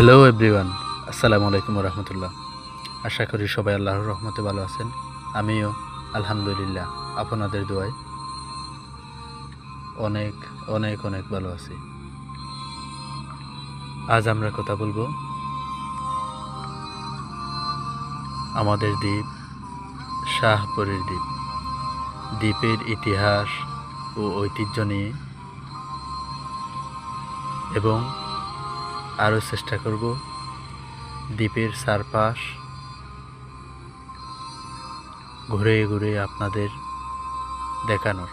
Hello everyone আসসালামু আলাইকুম রহমতুল্লাহ আশা করি সবাই আল্লাহর রহমতে ভালো আছেন। আমিও, আলহামদুলিল্লাহ, আপনাদের দোয়ায় অনেক অনেক অনেক ভালো আছি। আজ আমরা কথা বলব আমাদের দ্বীপ, শাহপুরের দ্বীপ। দ্বীপের ইতিহাস ও ঐতিহ্য নিয়ে এবং আরও চেষ্টা করব। দ্বীপের চারপাশ। ঘুরে ঘুরে আপনাদের দেখানোর।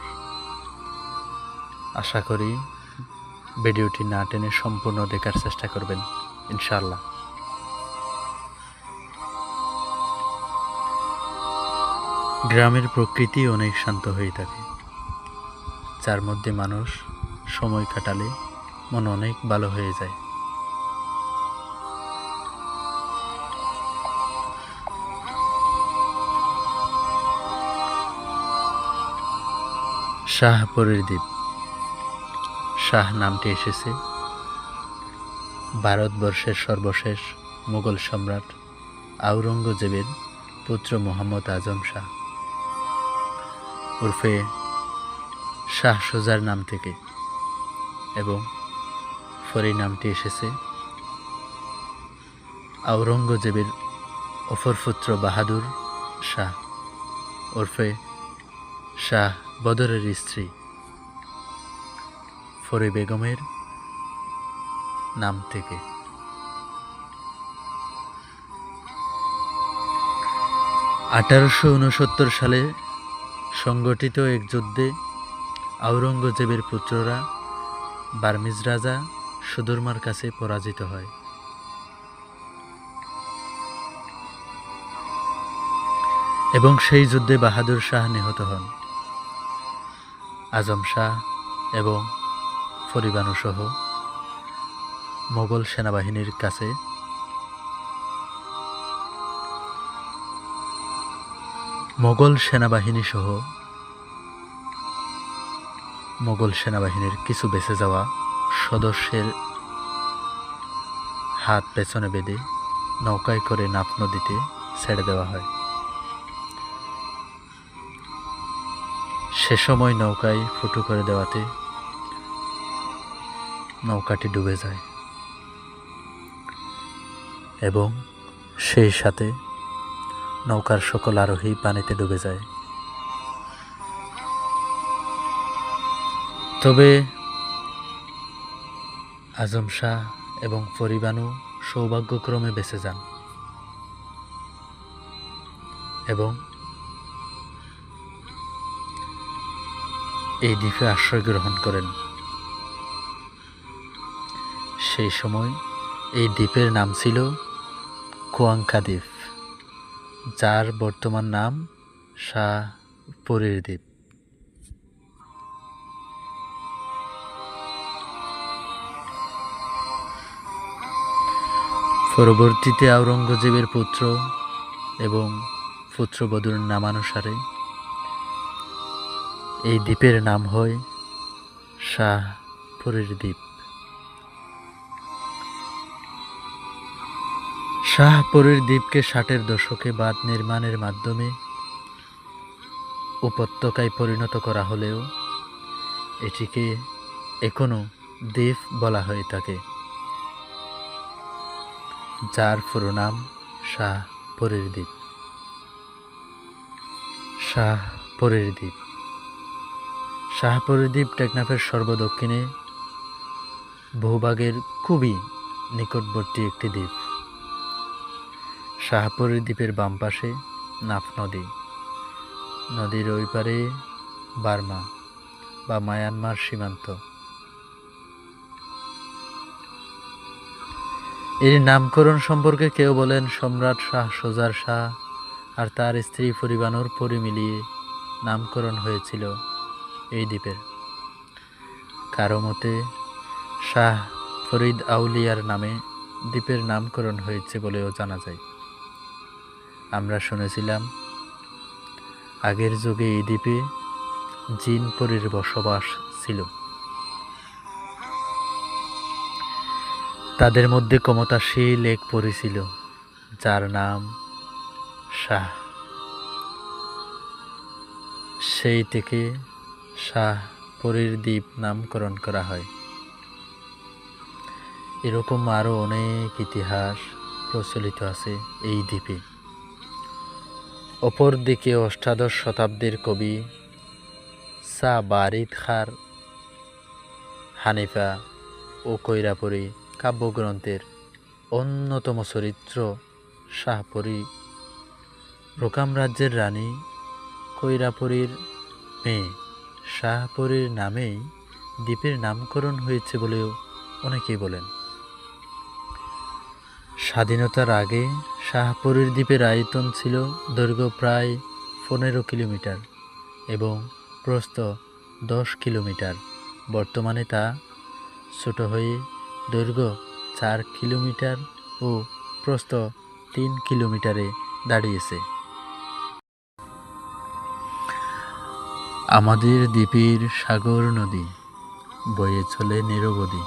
আশা করি ভিডিওটি না টেনে সম্পূর্ণ দেখার চেষ্টা করবেন ইনশাল্লাহ গ্রামের প্রকৃতি অনেক শান্ত হয়ে থাকে। যার মধ্যে মানুষ সময় কাটালে মন অনেক ভালো হয়ে যায়। শাহপুরের দ্বীপ। শাহ নামটি এসেছে ভারতবর্ষের সর্বশেষ মুঘল সম্রাট আওরঙ্গজেবের পুত্র মোহাম্মদ আজম শাহ। উর্ফে শাহ সুজার নাম থেকে এবং ফরি নামটি এসেছে আওরঙ্গজেবের অপর পুত্র বাহাদুর শাহ। ওরফে শাহ বদরের স্ত্রী ফরি বেগমের নাম থেকে। আঠারোশো উনসত্তর সালে সংগঠিত এক যুদ্ধে আওরঙ্গজেবের পুত্ররা বার্মিজ রাজা সুদর্মার কাছে পরাজিত হয়। এবং সেই যুদ্ধে বাহাদুর শাহ নিহত হন। আজম শাহ এবং ফরিবানু সহ মোগল সেনাবাহিনীর কাছে মোগল সেনাবাহিনী সহ মোগল সেনাবাহিনীর কিছু বেঁচে যাওয়া সদস্যের হাত পেছনে বেঁধে নৌকায় করে নাফ নদীতে ছেড়ে দেওয়া হয়। সে সময় নৌকায় ফুটো করে দেওয়াতে নৌকাটি ডুবে যায় এবং সেই সাথে নৌকার সকল আরোহী পানিতে ডুবে যায়। তবে আজম শাহ এবং পরিবানু সৌভাগ্যক্রমে বেঁচে যান এবং এই দ্বীপে আশ্রয় গ্রহণ করেন। সেই সময় এই দ্বীপের নাম ছিল কুয়াঙ্কা দ্বীপ, যার বর্তমান নাম শাহপুরীর দ্বীপ। পরবর্তীতে আওরঙ্গজেবের পুত্র এবং পুত্রবধূর নামানুসারে এই দ্বীপের নাম হয় শাহপুরের দ্বীপ। শাহপুরের দ্বীপকে ষাটের দশকে বাঁধ নির্মাণের মাধ্যমে উপত্যকায় পরিণত করা হলেও এটিকে এখনও দ্বীপ বলা হয়ে থাকে, যার পুরো নাম শাহপুরের দ্বীপ। শাহপুরের দ্বীপ। শাহপুরের দ্বীপ টেকনাফের সর্বদক্ষিণে ভূভাগের খুবই নিকটবর্তী একটি দ্বীপ। শাহপুরের দ্বীপের বাম পাশে নাফ নদী। নদীর ওই পারে বার্মা বা মায়ানমার সীমান্ত। এর নামকরণ সম্পর্কে কেউ বলেন সম্রাট শাহ সোজার শাহ আর তার স্ত্রী পরিবানুর পরি মিলিয়ে নামকরণ হয়েছিল। এই দ্বীপের। কারও মতে, শাহ ফরিদ আউলিয়ার নামে দ্বীপের নামকরণ হয়েছে বলেও জানা যায়। আমরা শুনেছিলাম, আগের যুগে এই দ্বীপে জিন পরীর বসবাস ছিল। তাদের মধ্যে ক্ষমতাশীল এক পরী ছিল, যার নাম শাহ। সেই থেকে শাহ পরীর দ্বীপ নামকরণ করা হয়। এরকম আরও অনেক ইতিহাস প্রচলিত আছে এই দ্বীপে। অপরদিকে অষ্টাদশ শতাব্দীর কবি সা বারিদ খার হানিফা ও কৈরাপরি কাব্যগ্রন্থের অন্যতম চরিত্র শাহপরী রোকাম রাজ্যের রানী কৈরাপুরীর মেয়ে। শাহপরীর নামেই দ্বীপের নামকরণ হয়েছে বলেও অনেকেই বলেন। স্বাধীনতার আগে শাহপুরীর দ্বীপের আয়তন ছিল দৈর্ঘ্য প্রায় পনেরো কিলোমিটার এবং প্রস্থ দশ কিলোমিটার। বর্তমানে তা ছোট হয়ে দৈর্ঘ্য চার কিলোমিটার ও প্রস্থ তিন কিলোমিটারে দাঁড়িয়েছে। আমাদের দ্বীপের সাগর নদী বয়ে চলে নিরবধি।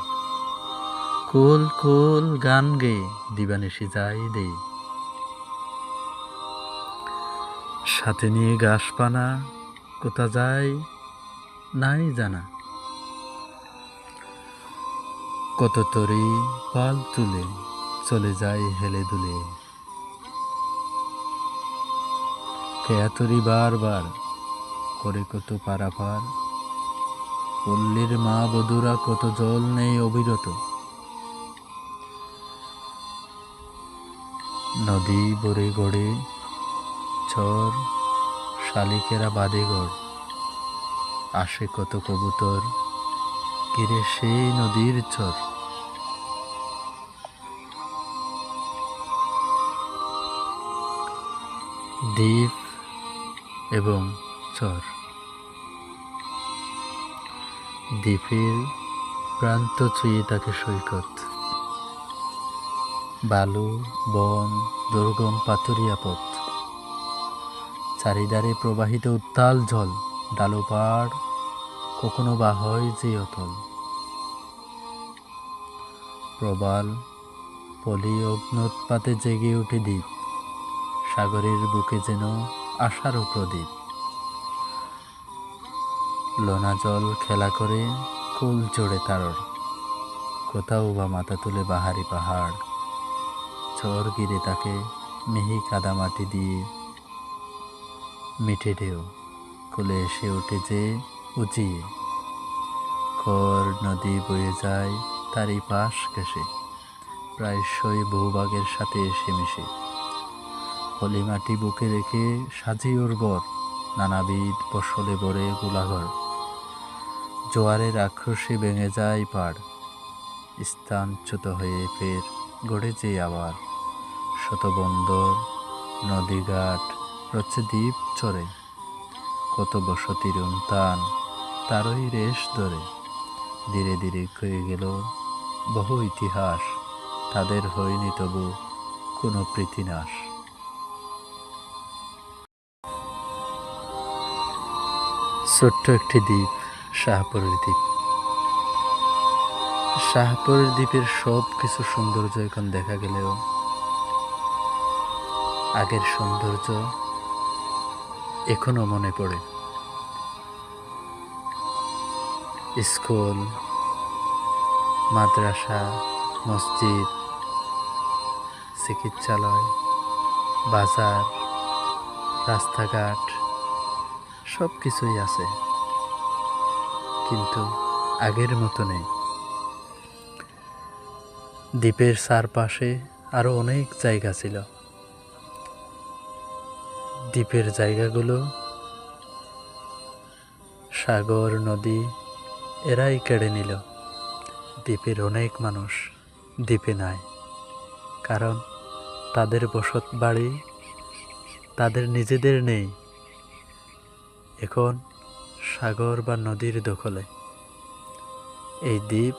কোল কোল গান গে, দিবানিশি যাই দে। সাথে নিয়ে গাছপানা, কোথা যায় নাই জানা। কত তরি পাল তুলে চলে যায় হেলে দুলে। কেয়াতরি বারবার করে কত পারাপার। পল্লীর মা বধুরা কত জল নেই অবিরত। নদী বরে গড়ে চর শালিকেরা বাদে গড় আসে কত কবুতর, ঘিরে সেই নদীর চর দ্বীপ এবং চর দ্বীপের প্রান্ত ছুঁয়ে থাকে সৈকত। বালু, বন, দুর্গম পাথুরিয়া পথ। চারিদারে প্রবাহিত উত্তাল জল ডালো পাড় কখনো বা হয় যে অতল। প্রবাল পলি অগ্নোৎপাতে জেগে ওঠে দ্বীপ। সাগরের বুকে যেন আশারও প্রদীপ। লোনা জল খেলা করে কুল চড়ে তারর। কোথাও বা মাথা তুলে বাহারি পাহাড়। চর গিরে তাকে মিহি কাদামাটি দিয়ে মিঠে ঢেউ। কোলে এসে ওঠে যে উজিয়ে খর নদী বয়ে যায় তারই পাশ ঘেসে প্রায়শই বহুভাগের সাথে এসে মিশে। পলি মাটি বুকে রেখে সাজি উর্বর নানাবিধ ফসলে ভরে গোলাঘর। জোয়ারের আক্রোশে ভেঙে যায় পাড়। স্থানচ্যুত হয়ে ফের গড়ে যে আবার শত বন্দর নদীঘাট রচ্ছে দ্বীপ চরে। কত বসতির উন্তান, তারই রেশ ধরে। ধীরে ধীরে হয়ে গেল বহু ইতিহাস, তাদের হয়নি তবু কোনো প্রীতিনাশ। ছোট্ট একটি দ্বীপ। শাহপুরের দ্বীপ। শাহপুরের দ্বীপের সব কিছু সৌন্দর্য এখন দেখা গেলেও, আগের সৌন্দর্য এখনও মনে পড়ে। স্কুল, মাদ্রাসা, মসজিদ, চিকিৎসালয়, বাজার, রাস্তাঘাট সব কিছুই আছে। কিন্তু আগের মতো নেই। দ্বীপের চারপাশে আরও অনেক জায়গা ছিল। দ্বীপের জায়গাগুলো সাগর, নদী, এরাই কেড়ে নিল। দ্বীপের অনেক মানুষ দ্বীপে নাই, কারণ তাদের বসত বাড়ি তাদের নিজেদের নেই। এখন সাগর বা নদীর দখলে। এই দ্বীপ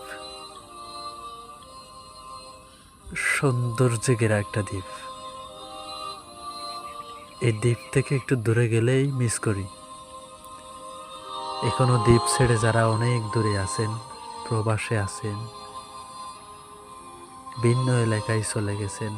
সৌন্দর্যে ঘেরা একটা দ্বীপ। এই দ্বীপ থেকে একটু দূরে গেলেই মিস করি। এখনও দ্বীপ ছেড়ে যারা অনেক দূরে আছেন, প্রবাসে আছেন, ভিন্ন এলাকায় চলে গেছেন